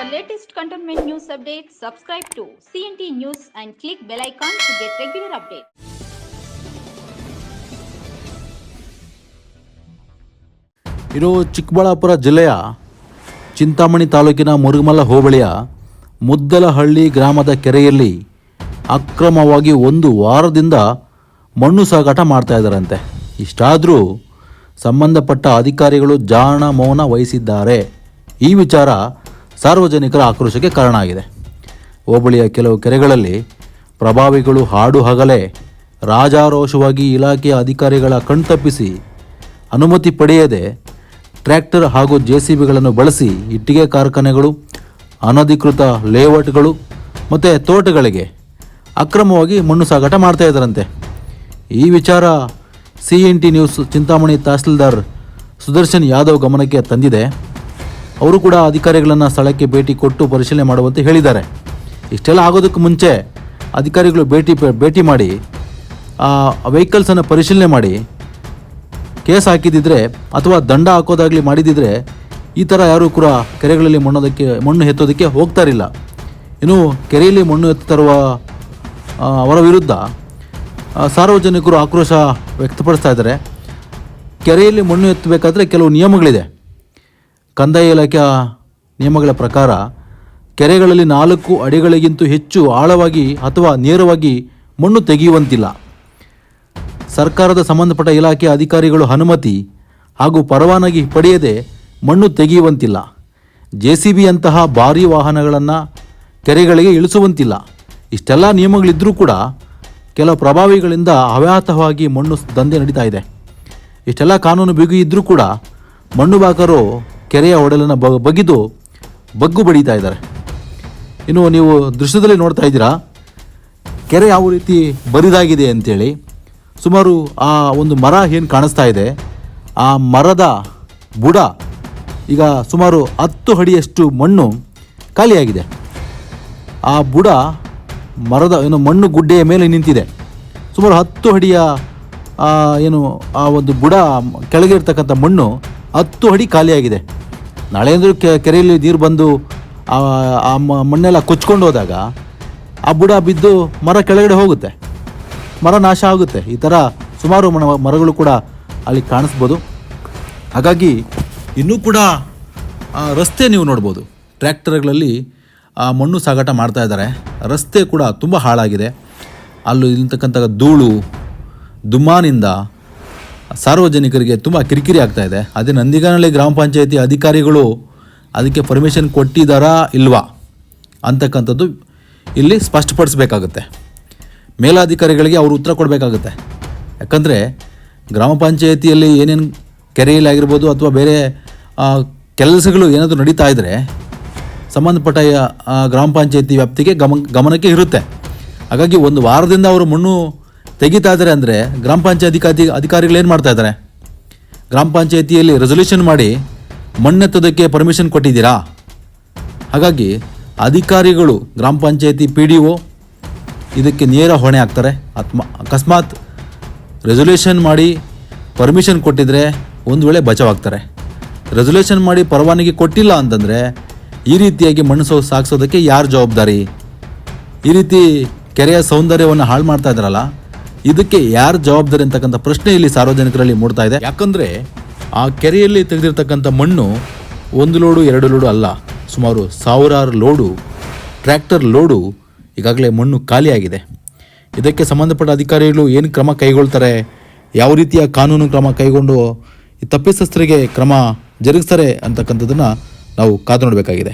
For latest cantonment news updates, subscribe to CNT News and click bell icon to get regular updates. ಇರೋ ಚಿಕ್ಕಬಳ್ಳಾಪುರ ಜಿಲ್ಲೆಯ ಚಿಂತಾಮಣಿ ತಾಲೂಕಿನ ಮುರುಗಮಲ್ಲ ಹೋಬಳಿಯ ಮುದ್ದಲಹಳ್ಳಿ ಗ್ರಾಮದ ಕೆರೆಯಲ್ಲಿ ಅಕ್ರಮವಾಗಿ ಒಂದು ವಾರದಿಂದ ಮಣ್ಣು ಸಾಗಾಟ ಮಾಡ್ತಾ ಇದ್ದಾರಂತೆ ಇಷ್ಟಾದರೂ ಸಂಬಂಧಪಟ್ಟ ಅಧಿಕಾರಿಗಳು ಜಾಣ ಮೌನ ವಹಿಸಿದ್ದಾರೆ ಈ ವಿಚಾರ ಸಾರ್ವಜನಿಕರ ಆಕ್ರೋಶಕ್ಕೆ ಕಾರಣ ಆಗಿದೆ ಹೋಬಳಿಯ ಕೆಲವು ಕೆರೆಗಳಲ್ಲಿ ಪ್ರಭಾವಿಗಳು ಹಾಡು ಹಗಲೇ, ರಾಜಾರೋಷವಾಗಿ ಇಲಾಖೆಯ ಅಧಿಕಾರಿಗಳ ಕಣ್ತಪ್ಪಿಸಿ ಅನುಮತಿ ಪಡೆಯದೆ ಟ್ರ್ಯಾಕ್ಟರ್ ಹಾಗೂ ಜೆ ಸಿ ಬಿಗಳನ್ನು ಬಳಸಿ ಇಟ್ಟಿಗೆ ಕಾರ್ಖಾನೆಗಳು, ಅನಧಿಕೃತ ಲೇಔಟ್ಗಳು ಮತ್ತು ತೋಟಗಳಿಗೆ ಅಕ್ರಮವಾಗಿ ಮಣ್ಣು ಸಾಗಾಟ ಮಾಡ್ತಾ ಇದ್ದಾರಂತೆ. ಈ ವಿಚಾರ C N T news Chintamani tahsildar Sudarshan Yadav ಗಮನಕ್ಕೆ ತಂದಿದೆ. ಅವರು ಕೂಡ ಅಧಿಕಾರಿಗಳನ್ನು ಸ್ಥಳಕ್ಕೆ ಭೇಟಿ ಕೊಟ್ಟು ಪರಿಶೀಲನೆ ಮಾಡುವಂತೆ ಹೇಳಿದ್ದಾರೆ. ಇಷ್ಟೆಲ್ಲ ಆಗೋದಕ್ಕೆ ಮುಂಚೆ ಅಧಿಕಾರಿಗಳು ಭೇಟಿ ಭೇಟಿ ಮಾಡಿ, ಆ ವೆಹಿಕಲ್ಸನ್ನು ಪರಿಶೀಲನೆ ಮಾಡಿ, ಕೇಸ್ ಹಾಕಿದಿದ್ರೆ ಅಥವಾ ದಂಡ ಹಾಕೋದಾಗಲಿ ಮಾಡಿದಿದ್ರೆ ಈ ಥರ ಯಾರೂ ಕೂಡ ಕೆರೆಗಳಲ್ಲಿ ಮಣ್ಣೋದಕ್ಕೆ, ಮಣ್ಣು ಎತ್ತೋದಕ್ಕೆ ಹೋಗ್ತಾ ಇರಲಿಲ್ಲ. ಇನ್ನು ಕೆರೆಯಲ್ಲಿ ಮಣ್ಣು ಎತ್ತುತ್ತಿರುವ ತರುವ ಅವರ ವಿರುದ್ಧ ಸಾರ್ವಜನಿಕರು ಆಕ್ರೋಶ ವ್ಯಕ್ತಪಡಿಸ್ತಾ ಇದ್ದಾರೆ. ಕೆರೆಯಲ್ಲಿ ಮಣ್ಣು ಎತ್ತಬೇಕಾದ್ರೆ ಕೆಲವು ನಿಯಮಗಳಿದೆ. ಕಂದಾಯ ಇಲಾಖೆಯ ನಿಯಮಗಳ ಪ್ರಕಾರ ಕೆರೆಗಳಲ್ಲಿ ನಾಲ್ಕು ಅಡಿಗಳಿಗಿಂತ ಹೆಚ್ಚು ಆಳವಾಗಿ ಅಥವಾ ನೇರವಾಗಿ ಮಣ್ಣು ತೆಗೆಯುವಂತಿಲ್ಲ. ಸರ್ಕಾರದ ಸಂಬಂಧಪಟ್ಟ ಇಲಾಖೆಯ ಅಧಿಕಾರಿಗಳು ಅನುಮತಿ ಹಾಗೂ ಪರವಾನಗಿ ಪಡೆಯದೆ ಮಣ್ಣು ತೆಗೆಯುವಂತಿಲ್ಲ. ಜೆ ಸಿ ಬಿಯಂತಹ ಭಾರೀ ವಾಹನಗಳನ್ನು ಕೆರೆಗಳಿಗೆ ಇಳಿಸುವಂತಿಲ್ಲ. ಇಷ್ಟೆಲ್ಲ ನಿಯಮಗಳಿದ್ದರೂ ಕೂಡ ಕೆಲವು ಪ್ರಭಾವಿಗಳಿಂದ ಅವ್ಯಾಹತವಾಗಿ ಮಣ್ಣು ದಂಧೆ ನಡೀತಾ ಇದೆ. ಇಷ್ಟೆಲ್ಲ ಕಾನೂನು ಬಿಗಿ ಇದ್ದರೂ ಕೂಡ ಮಣ್ಣು ಬಾಕರು ಕೆರೆಯ ಒಡಲನ್ನು ಬ ಬಗಿದು ಬಗ್ಗು ಬಡಿತಾ ಇದ್ದಾರೆ. ಇನ್ನು ನೀವು ದೃಶ್ಯದಲ್ಲಿ ನೋಡ್ತಾ ಇದ್ದೀರಾ, ಕೆರೆ ಯಾವ ರೀತಿ ಬರಿದಾಗಿದೆ ಅಂತೇಳಿ, ಸುಮಾರು ಆ ಒಂದು ಮರ ಏನು ಕಾಣಿಸ್ತಾ ಇದೆ, ಆ ಮರದ ಬುಡ, ಈಗ ಸುಮಾರು ಹತ್ತು ಅಡಿಯಷ್ಟು ಮಣ್ಣು ಖಾಲಿಯಾಗಿದೆ. ಆ ಬುಡ ಮರದ, ಏನು ಮಣ್ಣು ಗುಡ್ಡೆಯ ಮೇಲೆ ನಿಂತಿದೆ. ಸುಮಾರು ಹತ್ತು ಅಡಿಯ ಏನು, ಆ ಒಂದು ಬುಡ, ಕೆಳಗೆ ಇರ್ತಕ್ಕಂಥ ಮಣ್ಣು ಹತ್ತು ಅಡಿ ಖಾಲಿಯಾಗಿದೆ. ನಾಳೆ ಕೆ ಕೆರೆಯಲ್ಲಿ ನೀರು ಬಂದು ಆ ಮಣ್ಣೆಲ್ಲ ಕೊಚ್ಕೊಂಡು ಹೋದಾಗ ಆ ಬುಡ ಬಿದ್ದು ಮರ ಕೆಳಗಡೆ ಹೋಗುತ್ತೆ. ಮರ ನಾಶ ಆಗುತ್ತೆ. ಈ ಥರ ಸುಮಾರು ಮರಗಳು ಕೂಡ ಅಲ್ಲಿ ಕಾಣಿಸ್ಬೋದು. ಹಾಗಾಗಿ ಇನ್ನೂ ಕೂಡ ರಸ್ತೆ ನೀವು ನೋಡ್ಬೋದು. ಟ್ರ್ಯಾಕ್ಟರ್ಗಳಲ್ಲಿ, ಆ, ಮಣ್ಣು ಸಾಗಾಟ ಮಾಡ್ತಾ ಇದ್ದಾರೆ. ರಸ್ತೆ ಕೂಡ ತುಂಬ ಹಾಳಾಗಿದೆ. ಅಲ್ಲಿ ಇಲ್ಲಿರ್ತಕ್ಕಂಥ ಧೂಳು ದುಮ್ಮಾನಿಂದ ಸಾರ್ವಜನಿಕರಿಗೆ ತುಂಬ ಕಿರಿಕಿರಿ ಆಗ್ತಾ ಇದೆ. ಅದೇ ನಂದಿಗಾನಹಳ್ಳಿ ಗ್ರಾಮ ಪಂಚಾಯತಿ ಅಧಿಕಾರಿಗಳು ಅದಕ್ಕೆ ಪರ್ಮಿಷನ್ ಕೊಟ್ಟಿದ್ದಾರಾ ಇಲ್ವಾ ಅಂತಕ್ಕಂಥದ್ದು ಇಲ್ಲಿ ಸ್ಪಷ್ಟಪಡಿಸ್ಬೇಕಾಗುತ್ತೆ. ಮೇಲಾಧಿಕಾರಿಗಳಿಗೆ ಅವರು ಉತ್ತರ ಕೊಡಬೇಕಾಗುತ್ತೆ. ಯಾಕಂದರೆ ಗ್ರಾಮ ಪಂಚಾಯತಿಯಲ್ಲಿ ಏನೇನು ಕೆರೆಯಲ್ಲಿ ಆಗಿರ್ಬೋದು ಅಥವಾ ಬೇರೆ ಕೆಲಸಗಳು ಏನಾದರೂ ನಡೀತಾ ಇದ್ದರೆ ಸಂಬಂಧಪಟ್ಟ ಗ್ರಾಮ ಪಂಚಾಯತಿ ವ್ಯಾಪ್ತಿಗೆ ಗಮ ಗಮನಕ್ಕೆ ಇರುತ್ತೆ. ಹಾಗಾಗಿ ಒಂದು ವಾರದಿಂದ ಅವರು ಮಣ್ಣು ತೆಗಿತಾ ಇದ್ದಾರೆ ಅಂದರೆ ಗ್ರಾಮ ಪಂಚಾಯತಿ ಅಧಿಕಾರಿ ಅಧಿಕಾರಿಗಳು ಏನು ಮಾಡ್ತಾ ಇದ್ದಾರೆ? ಗ್ರಾಮ ಪಂಚಾಯತಿಯಲ್ಲಿ ರೆಸೊಲ್ಯೂಷನ್ ಮಾಡಿ ಮಣ್ಣೆತ್ತೋದಕ್ಕೆ ಪರ್ಮಿಷನ್ ಕೊಟ್ಟಿದ್ದೀರಾ? ಹಾಗಾಗಿ ಅಧಿಕಾರಿಗಳು, ಗ್ರಾಮ ಪಂಚಾಯತಿ ಪಿ ಡಿ ಒ ಇದಕ್ಕೆ ನೇರ ಹೊಣೆ ಆಗ್ತಾರೆ. ಅತ್ಮ ಅಕಸ್ಮಾತ್ ರೆಸೊಲ್ಯೂಷನ್ ಮಾಡಿ ಪರ್ಮಿಷನ್ ಕೊಟ್ಟಿದ್ರೆ ಒಂದು ವೇಳೆ ಬಚಾವಾಗ್ತಾರೆ. ರೆಸೊಲ್ಯೂಷನ್ ಮಾಡಿ ಪರವಾನಗಿ ಕೊಟ್ಟಿಲ್ಲ ಅಂತಂದರೆ ಈ ರೀತಿಯಾಗಿ ಮಣ್ಣು ಸೋ ಸಾಗಿಸೋದಕ್ಕೆ ಯಾರು ಜವಾಬ್ದಾರಿ? ಈ ರೀತಿ ಕೆರೆಯ ಸೌಂದರ್ಯವನ್ನು ಹಾಳು ಮಾಡ್ತಾ ಇದ್ದಾರಲ್ಲ ಇದಕ್ಕೆ ಯಾರು ಜವಾಬ್ದಾರಿ ಅಂತಕ್ಕಂಥ ಪ್ರಶ್ನೆ ಇಲ್ಲಿ ಸಾರ್ವಜನಿಕರಲ್ಲಿ ಮೂಡ್ತಾ ಇದೆ. ಯಾಕಂದ್ರೆ ಆ ಕೆರೆಯಲ್ಲಿ ತೆಗೆದಿರ್ತಕ್ಕಂಥ ಮಣ್ಣು ಒಂದು ಲೋಡು, ಎರಡು ಲೋಡು ಅಲ್ಲ. ಸುಮಾರು ಸಾವಿರಾರು ಲೋಡು, ಟ್ರ್ಯಾಕ್ಟರ್ ಲೋಡು ಈಗಾಗಲೇ ಮಣ್ಣು ಖಾಲಿಯಾಗಿದೆ. ಇದಕ್ಕೆ ಸಂಬಂಧಪಟ್ಟ ಅಧಿಕಾರಿಗಳು ಏನು ಕ್ರಮ ಕೈಗೊಳ್ತಾರೆ, ಯಾವ ರೀತಿಯ ಕಾನೂನು ಕ್ರಮ ಕೈಗೊಂಡು ಈ ತಪ್ಪಿತಸ್ಥರಿಗೆ ಕ್ರಮ ಜರುಗಿಸ್ತಾರೆ ಅಂತಕ್ಕಂಥದ್ದನ್ನು ನಾವು ಕಾದು ನೋಡಬೇಕಾಗಿದೆ.